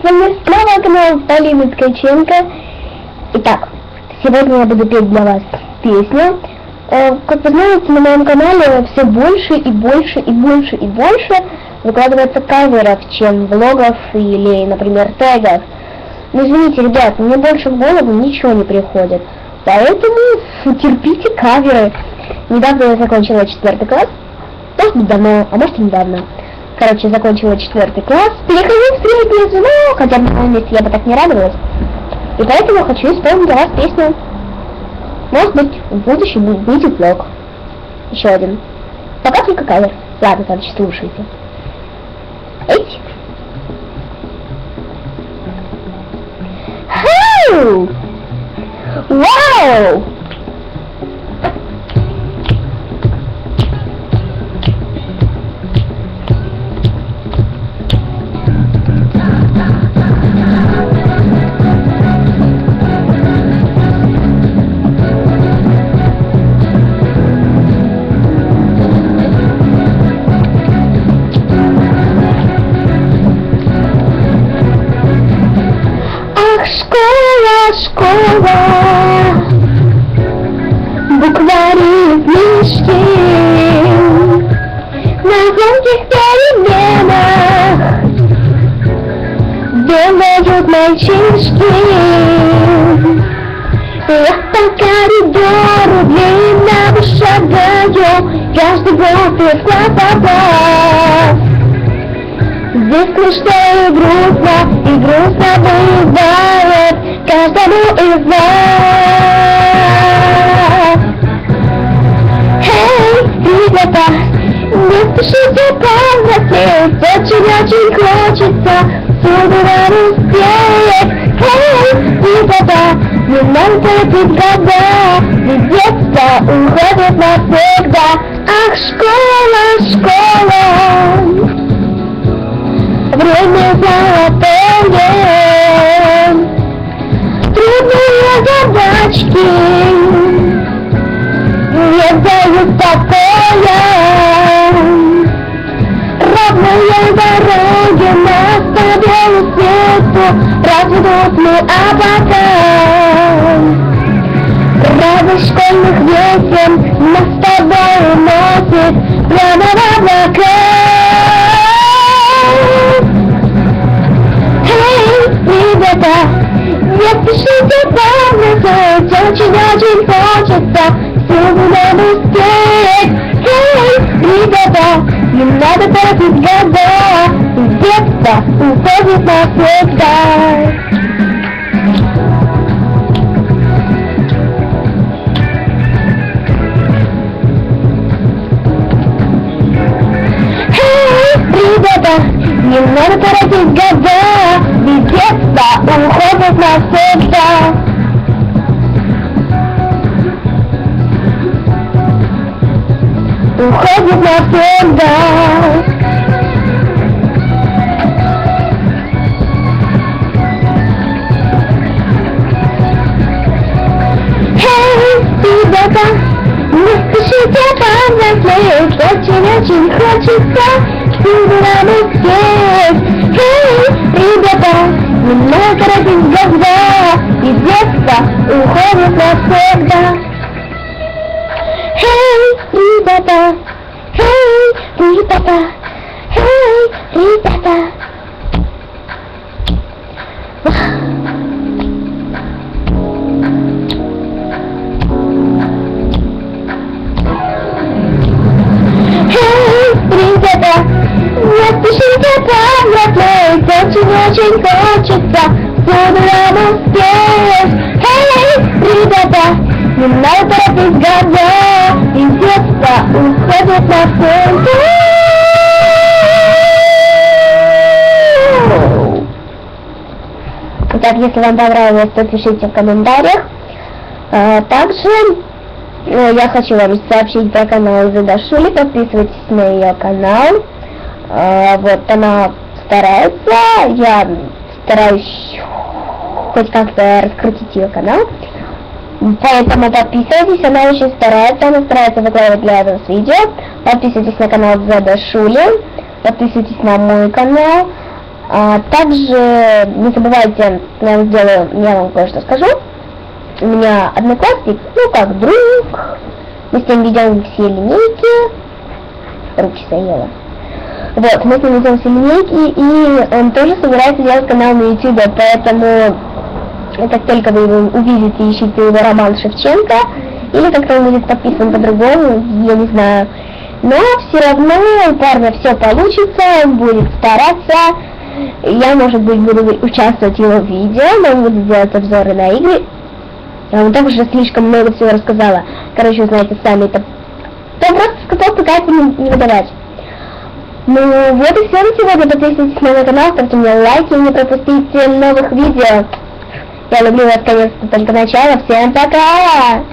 с вами снова канал Полины Ткаченко. Итак, сегодня я буду петь для вас песню. Э, Как вы знаете, на моем канале все больше и больше и больше и больше выкладывается каверов, чем влогов или, например, тегов. Но извините, ребят, мне больше в голову ничего не приходит. Поэтому терпите каверы. Недавно я закончила четвертый класс. Может быть давно, а может и недавно. Короче, закончила четвертый класс, перехожу в среднее звено, хотя бы на месте я бы так не радовалась. И поэтому хочу исполнить для вас песню. Может быть, в будущем будет влог. Еще один. Пока только кавер. Ладно, короче, слушайте. Хау! Вау! Ах, школа, школа, буквари в мешке, на звонких переменах делают мальчишки. Я по коридору длинному шагаю, каждый год из класса в класс. Здесь смешно и грустно, и грустно бывает каждому из нас. Эй, ребята, не спешите повзрослеть, очень-очень хочется нам успеть. Эй, ребята, не надо торопить года, ведь детство уходит навсегда. Ах, школа, школа, дают покоя, ровные дороги нас по белу свету разведут мы облака. Радость школьных весен нас с тобой уносит прямо в облака. Эй, ребята, не спешите помнить, очень-очень хочется всюду нам успеть. Эй, ребята, не надо торопить года, детство уходит навсегда. Эй, ребята, не надо торопить года, ведь детство уходит навсегда. Уходит навсегда. Эй, ребята, не спешите повзрослеть, очень-очень хочется всюду нам успеть. Эй, ребята, не надо торопить глаза, и детство уходит навсегда. Эй, Эй, ребята, не спешите повзрослеть, очень-очень хочется всюду нам успеть. Эй, ребята, не надо торопить года, и детство уходит Итак, если вам понравилось, то пишите в комментариях. А, Также э, я хочу вам сообщить про канал Зида Шули, подписывайтесь на ее канал. А, Вот, она старается, я стараюсь хоть как-то раскрутить ее канал. Поэтому подписывайтесь, она очень старается, она старается выкладывать для вас видео. Подписывайтесь на канал Зеда Шули, подписывайтесь на мой канал. А, также не забывайте, я сделаю, я вам кое-что скажу. У меня одноклассник, ну как друг, мы с ним ведем все линейки. Руки заела. Вот, мы с ним ведем все линейки, и он тоже собирается делать канал на YouTube, поэтому как только вы его увидите, ищите его роман Шевченко, или как-то он будет подписан по-другому, я не знаю. Но все равно у парня все получится, он будет стараться. Я, может быть, буду участвовать в его видео, но будет делать обзоры на игры. Я вам также слишком много всего рассказала. Короче, вы знаете сами это. Я просто сказал, пытаться не, не выдавать. Ну, вот и все на сегодня. Подписывайтесь на мой канал, ставьте мне лайки, не пропустите новых видео. Я люблю вас, конечно, только начало. Всем пока!